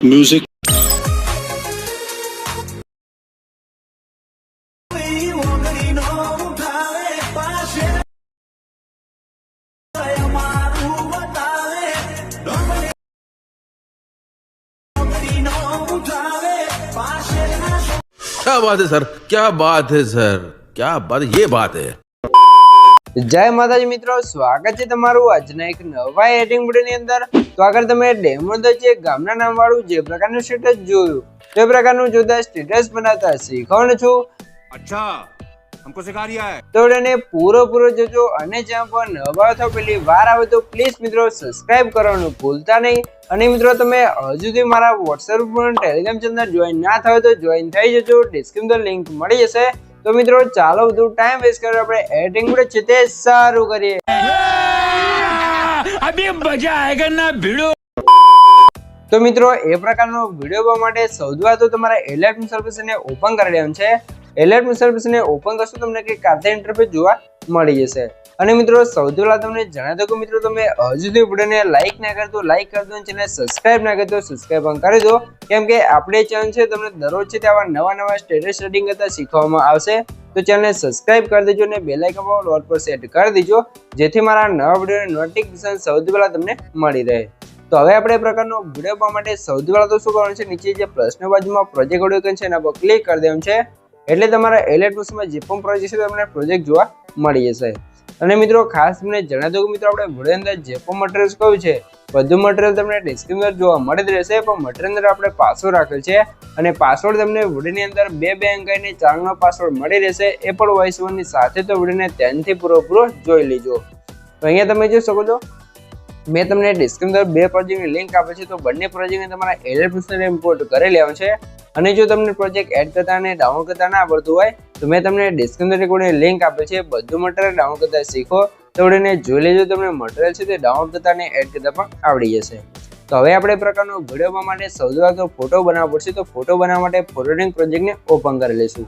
Music. क्या बात है सर क्या बात है सर क्या बात ये बात है જય માતાજી મિત્રો સ્વાગત છે તમારું આજના એક નવા એડિંગ વિડીયોની અંદર તો આગળ તમે ડેમો જે ગામના નામ વાળું જે પ્રકારનું સ્ટેટસ જોયું તે પ્રકારનું જોતા સ્ટેટસ બનાવતા શીખવાનું છું अच्छा हमको सिखा रिया है તો એને પૂરો પૂરો જોજો અને જ્યાં પણ નવા થો પેલી વાર આવે તો પ્લીઝ મિત્રો સબસ્ક્રાઇબ કરવાનું ભૂલતા નહીં અને મિત્રો તમે હજુ સુધી મારા વોટ્સએપ પર ટેલિગ્રામ ચેનલ જોઈન ના થયો તો જોઈન થઈ જજો ડિસ્ક્રિપ્શન લિંક મળી જશે તો મિત્રો ચાલો બધું ટાઈમ વેસ્ટ કર્યો આપણે એડિંગ વિડીયો છે તે સારું કરીએ તો મિત્રો, એ પ્રકારનો વીડિયો જોવા માટે સૌથી પહેલા તો તમારા એલર્ટ સર્વિસને ઓપન કરી દેવાનું છે. એલર્ટ સર્વિસને ઓપન કરશો તમને કંઈક કાર્ય ઇન્ટરફેસ જોવા મળી જશે. અને મિત્રો, સૌથી પહેલા તમને જણાવી દઉં કે મિત્રો, તમે હજુ સુધી વિડીયોને લાઈક ના કરી લાઇક કરી દો ચેનલ સબસ્ક્રાઇબ ના કરી તો સબસ્ક્રાઇબ પણ કરી દો. કેમ કે આપણે ચેનલ છે, તમને દરરોજ છે તેવા નવા નવા સ્ટેટસ રેડિંગ કરતા શીખવામાં આવશે. તો ચેનલને સબસ્ક્રાઇબ કરી દેજો અને બેલાઇકન પર ઓલ પર સેટ કરી દેજો, જેથી મારા નવા વિડીયોની નોટિફિકેશન સૌથી પહેલાં તમને મળી રહે. તો હવે આપણે પ્રકારનો વીડિયો માટે સૌથી પહેલાં તો શું કરવાનું છે? નીચે જે પ્રશ્ન બાજુમાં પ્રોજેક્ટ ઓડિયો છે, એના પર ક્લિક કરી દેવાનું છે. એટલે તમારા એલેક્ટ્રોસમાં જે પણ પ્રોજેક્ટ છે તમને પ્રોજેક્ટ જોવા મળી જશે. અને મિત્રો, ખાસ મને જણાવી દઉં કે મિત્રો, આપણે વીડિયો અંદર જે પણ મટીરિયલ્સ કહ્યું છે, બધું મટીરિયલ તમને ડિસ્ક્રિપ્શન જોવા મળી જ રહેશે, પણ મટીરિયલ અંદર આપણે પાસવર્ડ રાખેલ છે અને પાસવર્ડ તમને વિડીયોની અંદર બે બે અંક અને ચારનો પાસવર્ડ મળી રહેશે, એ પણ વોઇસ ઓવરની સાથે તો વિડીયોને ધ્યાનથી પૂરો જોઈ લેજો. તો અહીંયા તમે જોઈ શકો છો, મેં તમને ડિસ્ક્રિપ્શન બે પ્રોજેક્ટની લિંક આપે છે, તો બંને પ્રોજેક્ટને તમારા એલએફએસને ઇમ્પોર્ટ કરી લેવાનું છે. અને જો તમને પ્રોજેક્ટ એડ કરતા અને ડાઉનલોડ કરતા ના આવડતું હોય, તો મેં તમને ડિસ્ક્રિપ્શન રેકોર્ડની લિંક આપે છે. બધું મટીરિયલ ડાઉનલોડ કરતા શીખો. તો એને જોઈ લેજો તમને મટીરિયલ છે તે ડાઉનલોડ કરતા અને એડ કરતા પણ આવડી જશે. તો હવે આપણે પ્રકારનો વીડિયો માટે સૌથી તો ફોટો બનાવવો પડશે. તો ફોટો બનાવવા માટે ફોટોડિંગ પ્રોજેક્ટને ઓપન કરી લઈશું.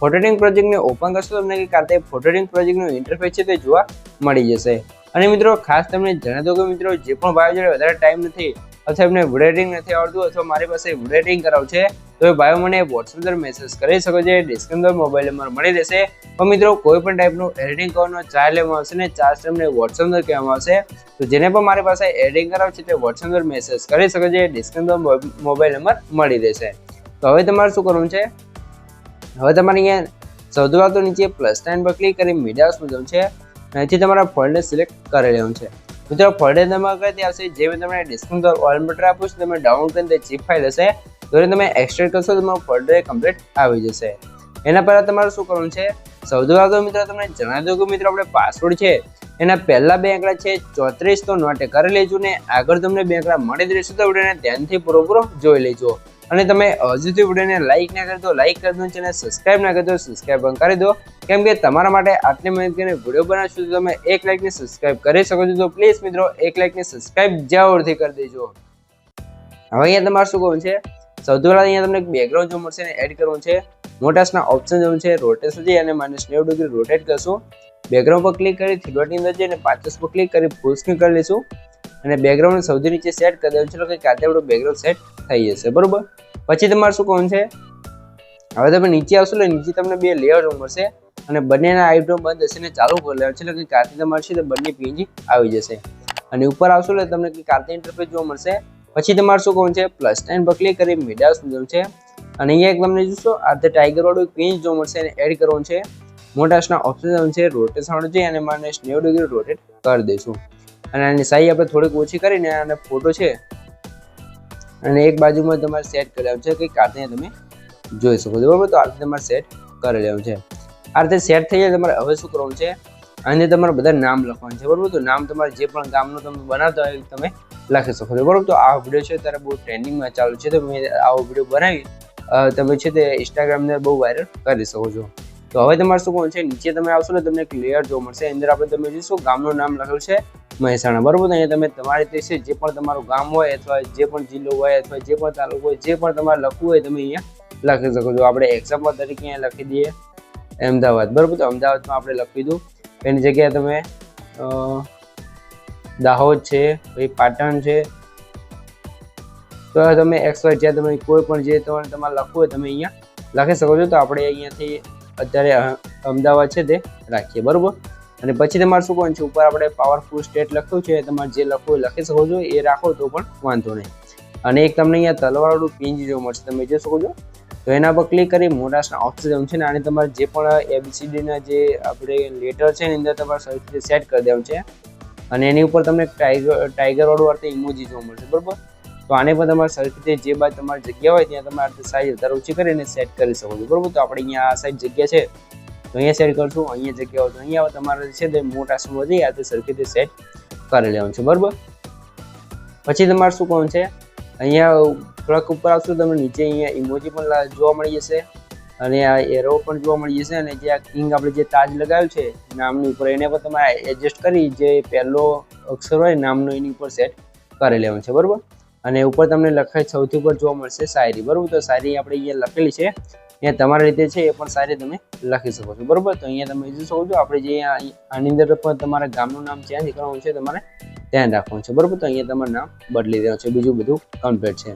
ફોટોડિંગ પ્રોજેક્ટને ઓપન કરશો તમને કે કાતે ફોટોડિંગ પ્રોજેક્ટનું ઇન્ટરફેસ છે તે જોવા મળી જશે. અને મિત્રો, ખાસ તમને જણાતો કે મિત્રો, જે પણ ભાઈઓ જોડે વધારે ટાઈમ નથી અથવા એમને વિડિયો નથી આવડતું અથવા મારી પાસે વિડિયો કરાવ છે, તો એ ભાઈઓ મને વોટ્સએપ પર મેસેજ કરી શકો છો. ડિસ્ક્રિપ્શન મોબાઈલ નંબર મળી રહેશે. પણ મિત્રો, કોઈ પણ ટાઈપનું એડિટિંગ કરવાનો ચાર્જ લેવામાં આવશે ને ચાર્જ તમને વોટ્સએપ પર કહેવામાં આવશે. તો જેને પણ મારી પાસે એડિટિંગ કરાવ છે, તે વોટ્સએપ પર મેસેજ કરી શકો છો. ડિસ્ક્રિપ્શન મોબાઈલ નંબર મળી રહેશે. તો હવે તમારે શું કરવું છે? હવે તમારે અહીંયા સૌથી પહેલા નીચે પ્લસ સાઇન પર ક્લિક કરી મીડિયામાં જવું છે. અહીંથી તમારા ફોલ્ડર સિલેક્ટ કરી લેવું છે. મિત્રો તમારે કઈ આવશે જે મેં તમને ડિસ્કાઉન્ટ ઓલ બટર આપું છું, તમે ડાઉનલોડ કરીને તે ચીપ ફાઇલ હશે. તો તમે એક્સટ્રેક્ટ કરશો, તો તમારું ફોલ્ડર કમ્પ્લીટ આવી જશે. એના પહેલાં તમારે શું કરવાનું છે? સૌથી આગળ મિત્રો તમને જણાવી દઉં કે મિત્રો આપણે પાસવર્ડ છે, એના પહેલા બે આંકડા છે, ચોત્રીસ તો નોટે કરી લેજો ને આગળ તમને બે આંકડા મળી જ રહેશે, તો વિડીયોને ધ્યાનથી પૂરો જોઈ લેજો. અને તમે હજુ વિડીયોને લાઇક ના કરી દો લાઇક કરી દો ચેનલ સબસ્ક્રાઇબ ના કરી દો સબસ્ક્રાઇબ કરી દો. કેમ કે તમારા માટે આટલી મહેનત કરીને વીડિયો બનાવશો તો તમે એક લાઇકને સબસ્ક્રાઇબ કરી શકો છો. તો પ્લીઝ મિત્રો, એક લાઇકને સબસ્ક્રાઇબ જરૂરથી કરી દેજો. હવે અહીંયા તમારે શું કહું છે? સૌથી પહેલા અહીંયા તમને એક બેકગ્રાઉન્ડ જો મળશે ને એડ કરવું છે. મોટાસના ઓપ્શન જવું છે રોટેશન જઈ અને માઇનસ નેવું ડિગ્રી રોટેટ કરશું. બેકગ્રાઉન્ડ પર ક્લિક કરી થ્રીડોટની અંદર જઈને પાંચસ પર ક્લિક કરી ફૂલ સ્ક્રીન કરી લઈશું. અને બેકગ્રાઉન્ડ સૌથી નીચે સેટ કરી દેવું છે. એટલે કે કાતે આપણું બેકગ્રાઉન્ડ સેટ થઈ જશે. બરોબર? પછી તમારે શું કોણ છે? હવે તમે નીચે આવશો એટલે નીચે તમને બે લેયર મળશે અને બંનેના આઈબ્રો બંધ હશે ને ચાલુ કરી લેવાનું છે. એટલે કે કાર્તિક તમારે છે તો બંને પીએનજી આવી જશે. અને ઉપર આવશો એટલે તમને કે કાર્તિક ઇન્ટરફેસ જોવા મળશે. પછી તમારે શું કોણ છે? પ્લસ ટાઈન પર ક્લિક કરી મીડિયા સમજવું છે. અને અહીંયા એક તમને જોશો, આ તે ટાઈગર વાળું પેજ જોવા મળશે અને એડ કરવાનું છે. મોટાસના ઓપ્શન છે રોટેશન છે અને મારે નેવું ડિગ્રી રોટેટ કરી દઈશું. અને આની સાઈ આપણે થોડીક ઓછી કરીને અને ફોટો છે અને એક બાજુમાં તમારે સેટ કરી લેવાનું છે કે કાતે તમે જોઈ શકો છો. બરાબર? તો આ તમારે સેટ કરી છે. આ રીતે સેટ થઈ જાય તમારે હવે શું કરવાનું છે? અને તમારે બધા નામ લખવાનું છે. બરાબર? તો નામ તમારે જે પણ ગામનું તમે બનાવતા હોય તમે લખી શકો છો. બરાબર? તો આ વીડિયો છે ત્યારે બહુ ટ્રેન્ડિંગમાં ચાલુ છે. તો મેં આવો વીડિયો બનાવી. તમે છે તે ઇન્સ્ટાગ્રામને બહુ વાયરલ કરી શકો છો. તો હવે તમારે શું કોણ છે? નીચે તમે આવશો ને તમને ક્લિયર જોવા મળશે. અંદર આપણે તમે જોઈશું ગામનું નામ લખેલું છે. મહેસાણા. બરાબર? અહીંયા તમે તમારી રીતે જે પણ તમારું ગામ હોય અથવા જે પણ જિલ્લો હોય અથવા જે પણ તાલુકો હોય, જે પણ તમારે લખવું હોય તમે અહીંયા લખી શકો છો. આપણે એક્ઝામ્પલ તરીકે અહીંયા લખી દઈએ. અમદાવાદ. બરાબર? તો અમદાવાદમાં આપણે લખી દઉં. એની જગ્યાએ તમે દાહોદ છે, પછી પાટણ છે. તો તમે એક્સ વાય જ્યાં તમે કોઈ પણ જે તમારે તમારે લખવું હોય તમે અહીંયા લખી શકો છો. તો આપણે અહીંયાથી અત્યારે અમદાવાદ છે તે રાખીએ. બરોબર? અને પછી તમારે શું કરવાનું છે? ઉપર આપણે પાવરફુલ સ્ટેટ લખ્યું છે. તમારે જે લખવું લખી શકો છો. એ રાખો તો પણ વાંધો નહીં. અને એક તમને અહીંયા તલવારવાળું પિંજ જોવા મળશે. તમે જોઈ શકો છો. તો એના પર ક્લિક કરી મોટાસના ઓપ્શન છે ને, આને તમારે જે પણ એબીસીડીના જે આપણે લેટર છે એની અંદર તમારે સરસ રીતે સેટ કરી દેવાનું છે. અને એની ઉપર તમને ટાઈગર ટાઈગરવાળું અર્થે ઇમોજી જોવા મળશે. બરાબર? તો આને પણ તમારે સરસ રીતે જે બાદ તમારી જગ્યા હોય, ત્યાં તમારે સાઈઝ વધારે ઓછી કરીને સેટ કરી શકો છો. બરાબર? તો આપણે અહીંયા આ સાઈઝ જગ્યા છે. તો અહીંયા સેટ કરશું અહીંયા જગ્યાઓ તો અહીંયા તમારે છે તે મોટા સમૂહ વધી આ તે સરખી રીતે સેટ કરી લેવાનું છે, બરાબર? પછી તમારે શું કહું છે? અહીંયા ટ્રક ઉપર આવશો તમને નીચે અહીંયા ઇમોજી પણ જોવા મળી જશે. અને આ એરો પણ જોવા મળી જશે અને જે આ કિંગ આપણે જે તાજ લગાવ્યું છે, નામની ઉપર એને પણ તમારે એડજસ્ટ કરી જે પહેલો અક્ષર હોય નામનો એની ઉપર સેટ કરી લેવાનું છે, બરાબર? અને ઉપર તમને લખાય સૌથી ઉપર જોવા મળશે શાયરી, બરાબર? તો શાયરી આપણે અહીંયા લખેલી છે. અહીંયા તમારી રીતે છે, એ પણ શાયરી તમે લખી શકો છો. બરોબર? તો અહીંયા તમે જોઈ શકો છો, આપણે જે આની અંદર પણ તમારા ગામનું નામ ચેન્જ કરવાનું છે, તમારે ધ્યાન રાખવાનું છે. બરોબર? તો અહીંયા તમારું નામ બદલી દેવાનું છે, બીજું બધું કમ્પ્લીટ છે.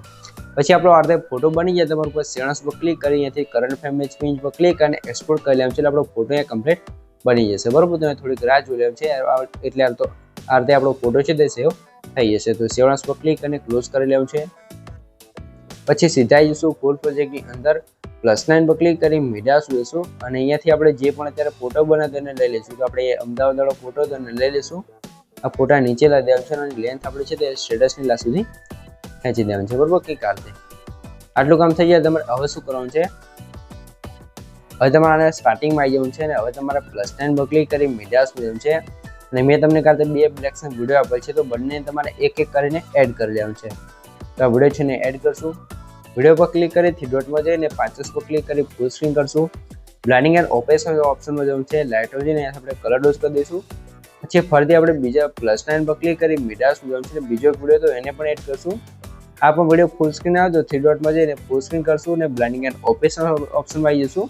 પછી આપણો અર્ધે ફોટો બની જાય તમારા ઉપર સેણસ પર ક્લિક કરી, અહીંયાથી કરંટ મેચ પેજ પર ક્લિક અને એક્સપોર્ટ કરી લેવાનું છે. એટલે આપણો ફોટો અહીંયા કમ્પ્લીટ બની જશે. બરોબર? તમે થોડીક રાહ જોઈ લેવાનું છે. એટલે આ તો રીતે આપણો ફોટો છે તે સેવ થઈ જશે. તો સેવણસ પર ક્લિક અને ક્લોઝ કરી લેવું છે. પછી સીધા જઈશું ફૂલ પ્રોજેક્ટની અંદર. પ્લસ નાઇન પર ક્લિક કરી મીડિયા લઈશું અને અહીંયાથી આપણે જે પણ અત્યારે ફોટો બને તેને લઈ લઈશું. તો આપણે અમદાવાદવાળો ફોટો તેને લઈ લઈશું. આ ફોટા નીચે લાવી દેવાનું છે અને લેન્થ આપણે છે તે સ્ટેટસની લા સુધી ખેંચી દેવાનું છે. બરોબર? કે કાઢ આટલું કામ થઈ જાય તમારે હવે શું કરવાનું છે? હવે તમારે સ્ટાર્ટિંગમાં આવી જવું છે અને હવે તમારે પ્લસ નાઇન પર ક્લિક કરી મીડિયા લેવાનું છે? અને મેં તમને કાલે બે બ્લેક્સના વીડિયો આપેલ છે. તો બંને તમારે એક એક કરીને એડ કરી લેવાનું છે. તો આ વીડિયો છે ને એડ કરશું. વીડિયો પર ક્લિક કરી થ્રી ડોટમાં જઈને પાંચસ પર ક્લિક કરી ફૂલ સ્ક્રીન કરશું. બ્લાઇન્ડિંગ એન્ડ ઓપરેશન ઓપ્શનમાં જવું છે. લાઇટો જઈને આપણે કલર ડોઝ કરી દઈશું. પછી ફરીથી આપણે બીજા પ્લસ નાઇન પર ક્લિક કરી મીડિયા જવું છે. બીજો વીડિયો તો એને પણ એડ કરશું. આ પણ વીડિયો ફૂલ સ્ક્રીન આવજો થ્રી ડોટમાં જઈને ફૂલ સ્ક્રીન કરશું અને બ્લાઇન્ડિંગ એન્ડ ઓપરેશન ઓપ્શનમાં આવી જશું.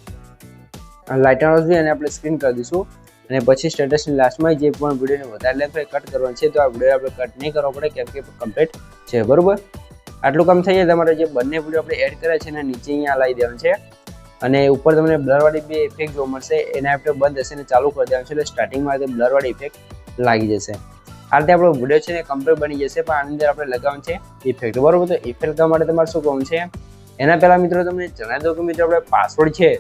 લાઇટર હાઉસ બી એને આપણે સ્ક્રીન કરી દઈશું. અને પછી સ્ટેટસની લાસ્ટમાં જે પણ વિડીયોને વધારે લેન્થ હોય કટ કરવાનું છે, તો આ વીડિયો આપણે કટ નહીં કરવો પડે, કેમ કે કમ્પ્લીટ છે. બરોબર? આટલું કામ થઈ જાય તમારે જે બંને વીડિયો આપણે એડ કર્યા છે એને નીચે અહીંયા લાવી દેવાનું છે. અને ઉપર તમને બ્લરવાળી બે ઇફેક્ટ જોવા મળશે. એને આપણે બંધ હશે અને ચાલુ કરી દેવાનું છે. એટલે સ્ટાર્ટિંગમાં તે બ્લરવાળી ઇફેક્ટ લાગી જશે. આ રીતે આપણો વીડિયો છે ને કમ્પ્લીટ બની જશે, પણ આની અંદર આપણે લગાવવાનું છે ઇફેક્ટ બરોબર? તો ઇફેક્ટ કરવા માટે તમારે શું કહું છે? એના પહેલાં મિત્રો તમને જણાવી દઉં કે મિત્રો આપણે પાસવર્ડ છે.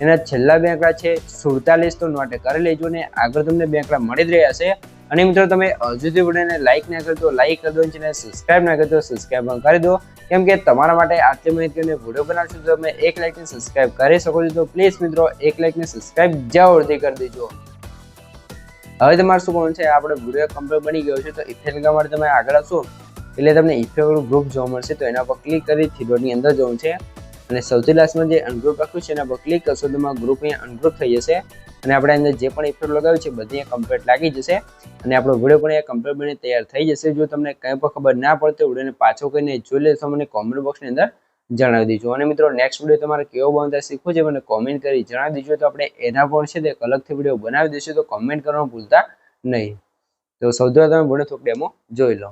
એના છેલ્લા બે આંકડા છે સુડતાલીસ. તો નોટે કરી લેજો ને આગળ તમને બે આંકડા મળી જ રહ્યા છે. અને મિત્રો તમે હજુ સુધી વિડીયોને લાઇક ના કરતો લાઇક કરી દો ચેનલ સબસ્ક્રાઇબ ના કરતો સબસ્ક્રાઇબ પણ કરી દો. કેમ કે તમારા માટે આટલી માહિતીને વીડિયો બનાવશો તો તમે એક લાઇક ને સબસ્ક્રાઇબ કરી શકો છો. તો પ્લીઝ મિત્રો, એક લાઇકને સબસ્ક્રાઇબ જરૂરથી કરી દેજો. હવે તમારે શું કરવાનું છે? આપણે વીડિયો કમ્પ્લીટ બની ગયો છે, તો ઇફેક્ટ માટે તમે આગળ આવશો એટલે તમને ઇફેક્ટ ગ્રુપ જોવા મળશે, તો એના પર ક્લિક કરી થીડોની અંદર જવું છે. અને સૌથી લાસ્ટમાં જે અનગ્રુપ રાખ્યું છે, એના પર ક્લિક કરશો, તો ગ્રુપ અહીંયા અનગ્રુપ થઈ જશે. અને આપણે અંદર જે પણ ઇફેક્ટ લગાવ્યું છે, બધી કમ્પ્લીટ લાગી જશે. અને આપણો વીડિયો પણ એ કમ્પ્લીટ બની તૈયાર થઈ જશે. જો તમને કંઈ પણ ખબર ના પડતી વિડીયોને પાછો કરીને જોઈ લેશો મને કોમેન્ટ બોક્સની અંદર જણાવી દેજો. અને મિત્રો નેક્સ્ટ વીડિયો તમારે કેવો બનતા શીખવું છે મને કોમેન્ટ કરી જણાવી દેજો. તો આપણે એના પણ છે તે અલગથી વીડિયો બનાવી દઈશું. તો કોમેન્ટ કરવાનું ભૂલતા નહીં. તો સૌથી તમે ભણે થોડુંક ડેમો જોઈ લો.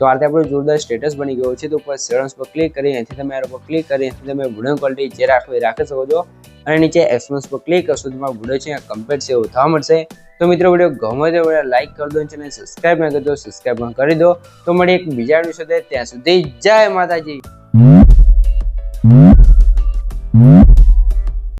તો આ રીતે આપણું જોરદાર સ્ટેટસ બની ગયો છે. તો ઉપર સેડન્સ પર ક્લિક કરી, અહીંથી તમે એના પર ક્લિક કરી, અહીંથી તમે વીડિયો ક્વોલિટી જે રાખો એ રાખી શકો છો. અને નીચે એક્સપોન્સ પર ક્લિક કરશો તમારો વીડિયો છે કમ્પ્લીટ છે એવું થવા મળશે. તો મિત્રો વીડિયો ગમે તે વીડિયો લાઇક કરી દો ચેનલ સબસ્ક્રાઇબ ન કરી દો સબસ્ક્રાઈબ પણ કરી દો. તો મળી એક બીજા વીડિયો સાથે. ત્યાં સુધી જય માતાજી.